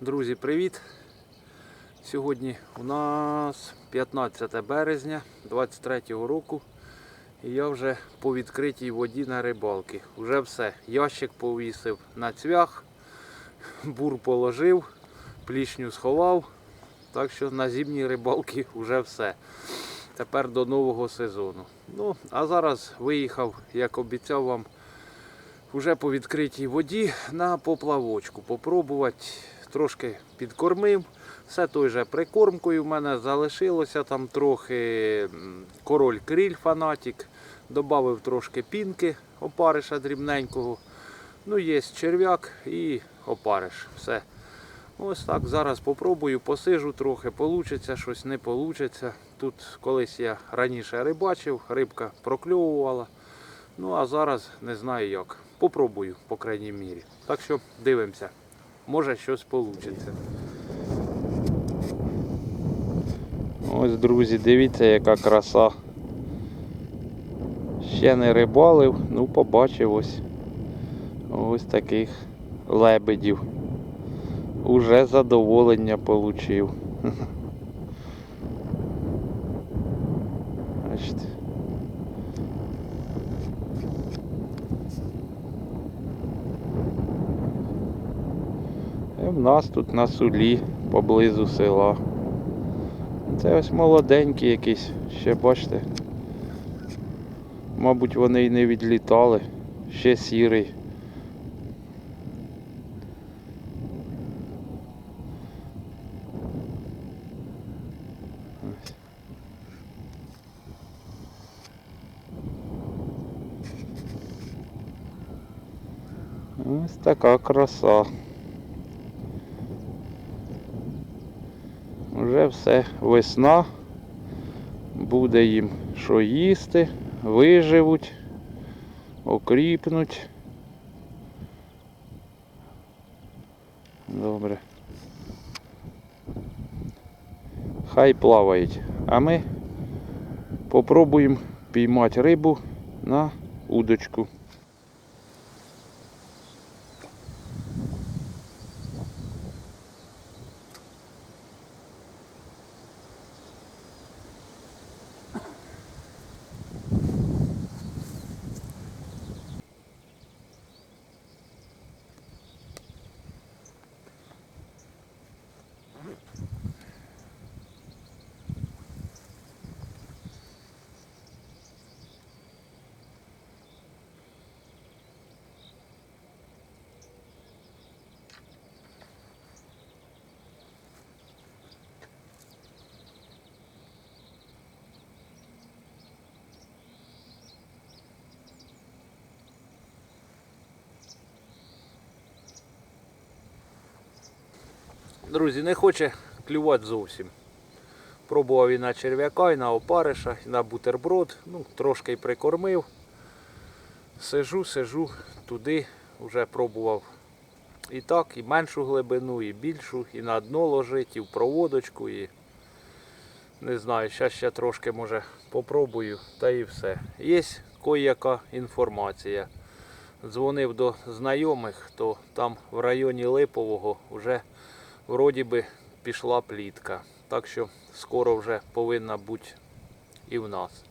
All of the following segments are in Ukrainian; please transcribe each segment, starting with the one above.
Друзі, привіт! Сьогодні у нас 15 березня 23 року. І я вже по відкритій воді на рибалки. Уже все. Ящик повісив на цвях, бур положив, плішню сховав. Так що на зимній рибалки вже все. Тепер до нового сезону. Ну, а зараз виїхав, як обіцяв вам, вже по відкритій воді на поплавочку. Попробувати трошки підкормив. Все той же прикормкою в мене залишилося там трохи король криль фанатік. Добавив трошки пінки опариша дрібненького. Ну, є черв'як і опариш. Все. Ось так. Зараз попробую, посижу трохи, получиться щось, не получиться. Тут колись я раніше рибачив, рибка прокльовувала. Ну а зараз не знаю як. Попробую, по крайній мірі. Так що дивимося. Може щось вийде. Ось, друзі, дивіться, яка краса. Ще не рибалив, ну побачив ось. Ось таких лебедів. Уже задоволення получив. Бачите. І в нас тут на сулі поблизу села. Це ось молоденькі якісь, ще бачите. Мабуть, вони й не відлітали. Ще сірий. Ось. Ось така краса. Вже все весна. Буде їм що їсти, виживуть, окріпнуть. Добре. Хай плавають. А ми попробуємо піймати рибу на удочку. Друзі, не хоче клювати зовсім. Пробував і на черв'яка, і на опариша, і на бутерброд. Ну, трошки й прикормив. Сижу, сижу туди, вже пробував і так, і меншу глибину, і більшу, і на дно ложить, і в проводочку, і не знаю, зараз ще трошки може попробую, та і все. Є кое-яка інформація. Дзвонив до знайомих, то там в районі Липового вже вроді би пішла плітка. Так що скоро вже повинна бути і в нас.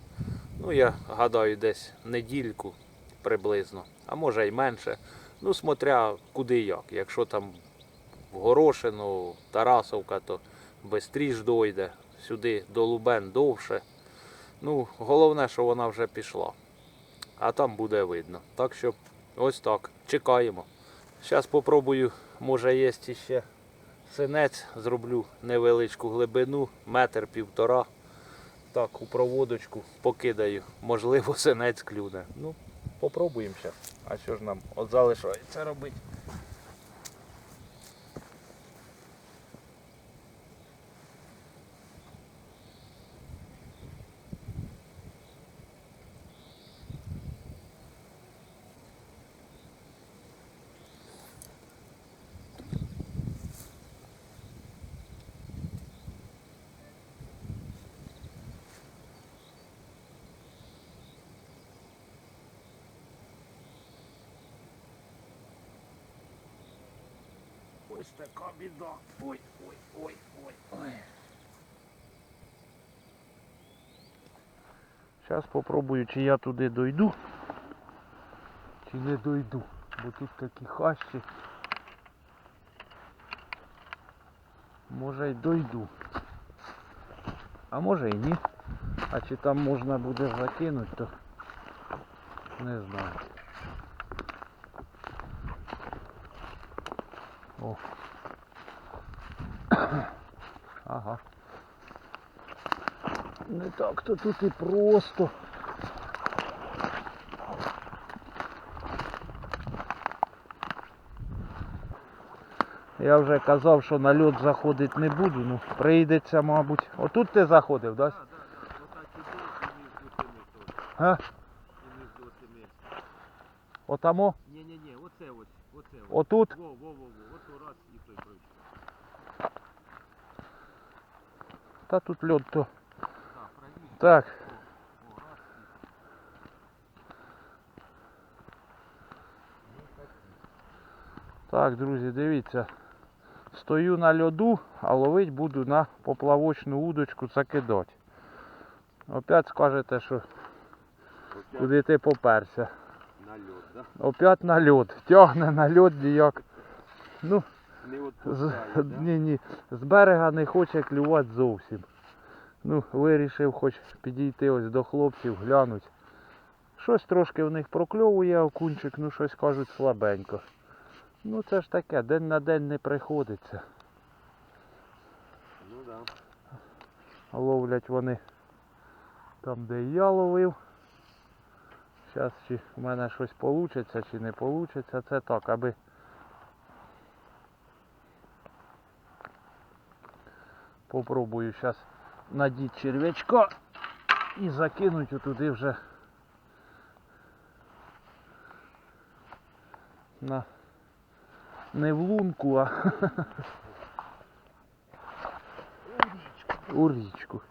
Ну, я гадаю, десь недільку приблизно, а може й менше. Ну, смотря куди як. Якщо там в Горошину, Тарасовка, то швидше дойде. Сюди до Лубен довше. Ну, головне, що вона вже пішла. А там буде видно. Так що ось так. Чекаємо. Зараз попробую, може є ще синець, зроблю невеличку глибину, метр півтора. Так, у проводочку покидаю. Можливо, синець клюне. Ну, попробуємо ще. А що ж нам от залишається робити? Ось така біда. Ой, ой, ой, ой, ой. Зараз попробую, чи я туди дойду, чи не дойду, бо тут такі хащі. Може й дойду. А може і ні. А чи там можна буде закинути, то не знаю. О. Ага. Не так то тут і просто. Я вже казав, що на льот заходити не буду, ну прийдеться, мабуть. Отут ти заходив, так? Да? А? Отамо? Ні-ні-ні, оце ось, оце ось. Отут? Во, во, во, во, ото раз і той пройшов. Та тут льот то. Так. Так. Друзі, дивіться. Стою на льоду, а ловить буду на поплавочну удочку закидати. Опять скажете, що і. куди ти поперся. На льот, да? Опять на льод. Тягне на льод ніяк. Ну, з, ні, ні, з берега не хоче клювати зовсім. Ну, вирішив хоч підійти ось до хлопців, глянуть. Щось трошки в них прокльовує окунчик, ну щось кажуть слабенько. Ну це ж таке, день на день не приходиться. Ну да. Ловлять вони там, де і я ловив. Зараз чи в мене щось вийде, чи не вийде. Це так, аби попробую зараз надіти черв'ячка і закинуть туди вже на не в лунку, а у річку.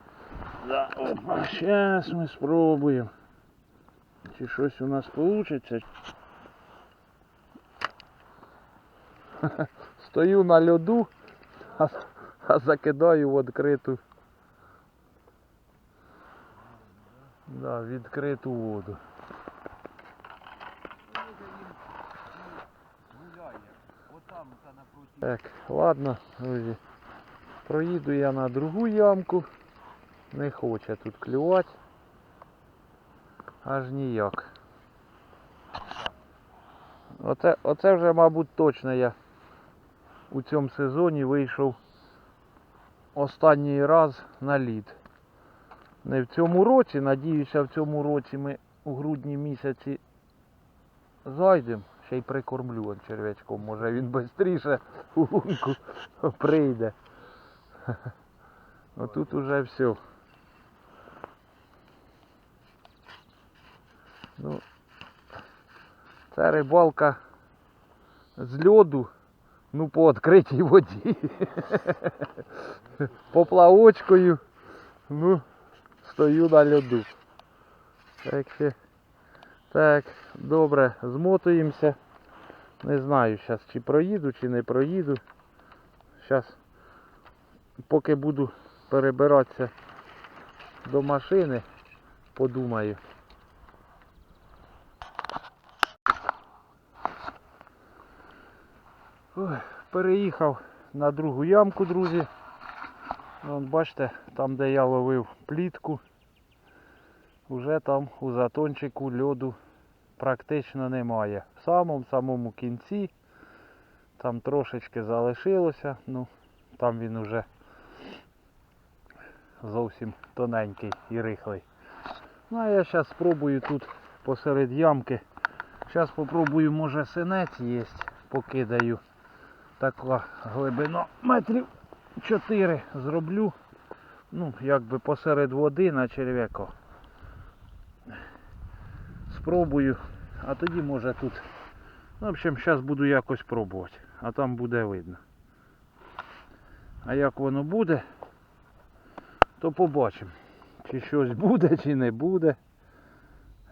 Да, опа, зараз ми спробуємо. Чи щось у нас вийде. Стою на льоду, а, а закидаю в відкриту. Да, відкриту воду. Так, ладно, друзі. Проїду я на другу ямку. Не хоче тут клювати. Аж ніяк. Оце, оце вже, мабуть, точно я у цьому сезоні вийшов останній раз на лід. Не в цьому році, надіюся, в цьому році ми у грудні місяці зайдемо. Ще й прикормлю черв'ячком. Може він швидше у лунку прийде. Отут уже все. Ну, це рибалка з льоду, ну по відкритій воді. Поплавочкою. Ну, стою на льоду. Так так, добре, змотуємося. Не знаю зараз, чи проїду, чи не проїду. Зараз, поки буду перебиратися до машини, подумаю. Ой, переїхав на другу ямку, друзі. Вон, бачите, там де я ловив плітку, вже там у затончику льоду практично немає. В самому самому кінці там трошечки залишилося, ну там він уже зовсім тоненький і рихлий. Ну а я зараз спробую тут посеред ямки. Зараз спробую, може синець є, покидаю. Така глибина метрів 4 зроблю. Ну, якби посеред води на черв'яка. Спробую, а тоді може тут. Ну, в общем, зараз буду якось пробувати, а там буде видно. А як воно буде, то побачимо. Чи щось буде, чи не буде.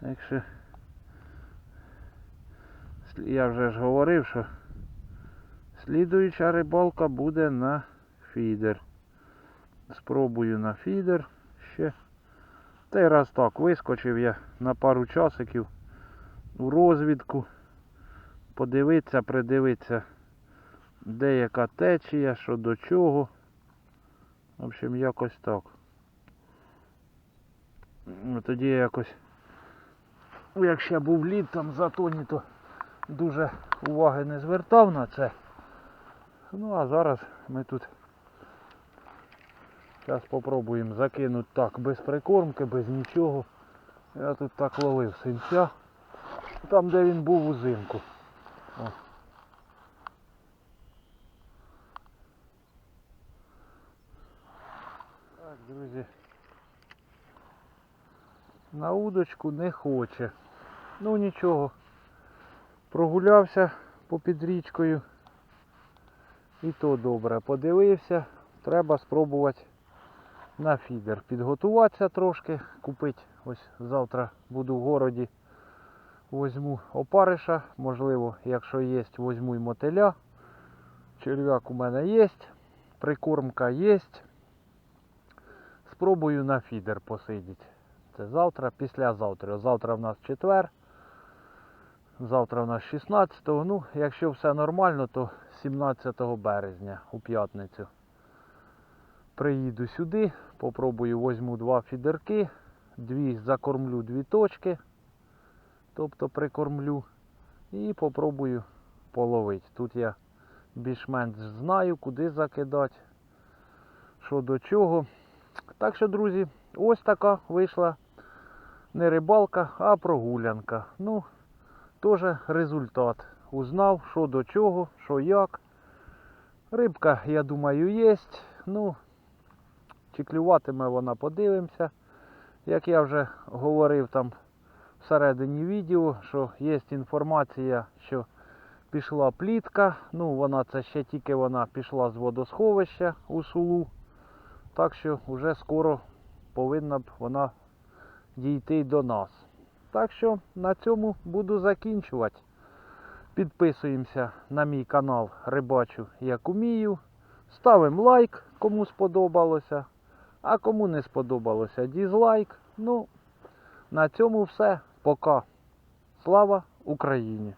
Якщо я вже ж говорив, що Слідуюча рибалка буде на фідер. Спробую на фідер ще. Та й раз так вискочив я на пару часиків у розвідку. Подивитися, придивитися, де яка течія, що до чого. В общем, якось так. Ну, Тоді я якось, ну, як ще був лід там затоні, то дуже уваги не звертав на це. Ну а зараз ми тут зараз спробуємо закинути так, без прикормки, без нічого. Я тут так ловив синця. Там де він був узимку. О. Так, друзі. На удочку не хоче. Ну нічого. Прогулявся попід річкою. І то добре. Подивився. Треба спробувати на фідер. Підготуватися трошки, купити. Ось завтра буду в городі. Возьму опариша, можливо, якщо є, возьму й мотиля. Черв'як у мене є, прикормка є. Спробую на фідер посидіти. Це завтра, післязавтра. Завтра в нас четвер. Завтра в нас 16 Ну, якщо все нормально, то 17 березня у п'ятницю. Приїду сюди, попробую возьму два фідерки, дві закормлю дві точки, тобто прикормлю, і попробую половити. Тут я більш-менш знаю, куди закидати, що до чого. Так що, друзі, ось така вийшла не рибалка, а прогулянка. Ну, теж результат. Узнав, що до чого, що як. Рибка, я думаю, є. Ну, чи клюватиме вона, подивимося. Як я вже говорив там всередині відео, що є інформація, що пішла плітка. Ну, вона це ще тільки вона пішла з водосховища у сулу. Так що вже скоро повинна б вона дійти до нас. Так що на цьому буду закінчувати. Підписуємося на мій канал Рибачу як умію. Ставимо лайк, кому сподобалося. А кому не сподобалося, дізлайк. Ну, на цьому все. Пока. Слава Україні!